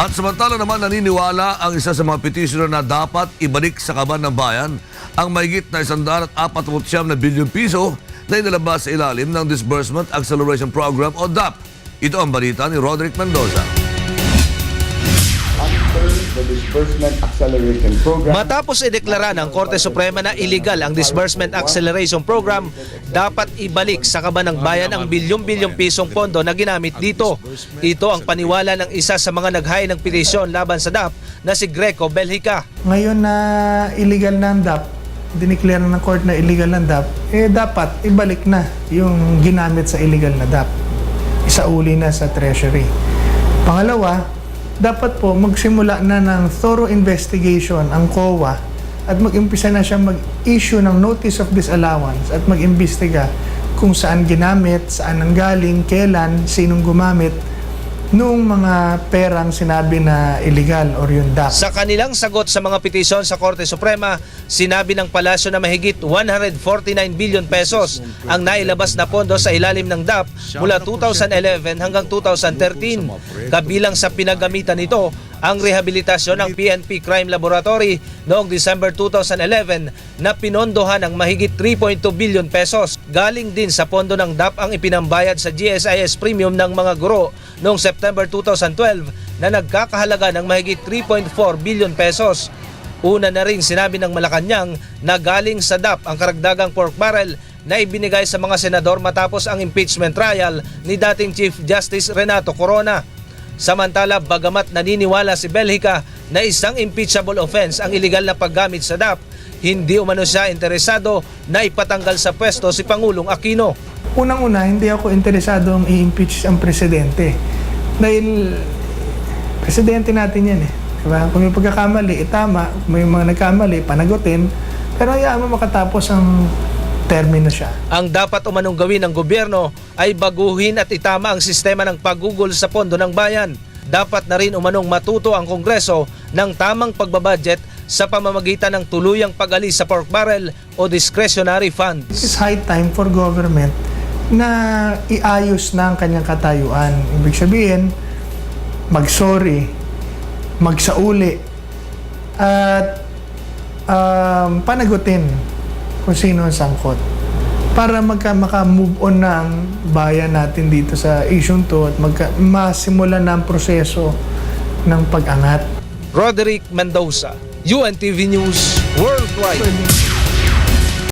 At samantala naman naniniwala ang isa sa mga petitioner na dapat ibalik sa kaban ng bayan ang mahigit na 149 na bilyong piso na inilabas sa ilalim ng Disbursement Acceleration Program o DAP. Ito ang balita ni Roderick Mendoza. Disbursement Acceleration Program, Matapos ideklara ng Korte Suprema na illegal ang Disbursement Acceleration Program, dapat ibalik sa kaban ng bayan ang bilyong-bilyong pisong pondo na ginamit dito. Ito ang paniwala ng isa sa mga naghain ng petisyon laban sa DAP na si Greco Belhica. Ngayon na illegal na ang DAP, dineclare ng court na illegal ang DAP, eh dapat ibalik na yung ginamit sa illegal na DAP. Isauli na sa treasury. Pangalawa, dapat po magsimula na ng thorough investigation ang COA at mag-impisa na siya mag-issue ng notice of disallowance at mag-imbestiga kung saan ginamit, saan nanggaling, kailan, sinong gumamit nung mga perang sinabi na illegal or yung DAP. Sa kanilang sagot sa mga petisyon sa Korte Suprema, sinabi ng palasyo na mahigit 149 billion pesos ang nailabas na pondo sa ilalim ng DAP mula 2011 hanggang 2013. Kabilang sa pinagamitan nito ang rehabilitasyon ng PNP Crime Laboratory noong December 2011 na pinondohan ng mahigit 3.2 billion pesos. Galing din sa pondo ng DAP ang ipinambayad sa GSIS premium ng mga guro noong September 2012 na nagkakahalaga ng mahigit 3.4 billion pesos. Una na rin sinabi ng Malacanang na galing sa DAP ang karagdagang pork barrel na ibinigay sa mga senador matapos ang impeachment trial ni dating Chief Justice Renato Corona. Samantala, bagamat naniniwala si Belhica na isang impeachable offense ang iligal na paggamit sa DAP, hindi umano siya interesado na ipatanggal sa pwesto si Pangulong Aquino. Unang-una, hindi ako interesadong i-impeach ang presidente. Dahil presidente natin yan eh. Diba? Kung may pagkakamali, itama. Kung may mga nagkamali, panagutin. Pero hayaan mo makatapos ang termino siya. Ang dapat umanong gawin ng gobyerno ay baguhin at itama ang sistema ng pagugol sa pondo ng bayan. Dapat na rin umanong matuto ang Kongreso ng tamang pagbabudget sa pamamagitan ng tuluyang pag-alis sa pork barrel o discretionary funds. It's high time for government na iayos na ang kanyang katayuan. Ibig sabihin, mag-sorry, magsauli, at um, panagutin kung sino ang sangkot para magka, maka-move on ang bayan natin dito sa issue to at magka, masimula na ang proseso ng pag-angat. Roderick Mendoza, UNTV News Worldwide.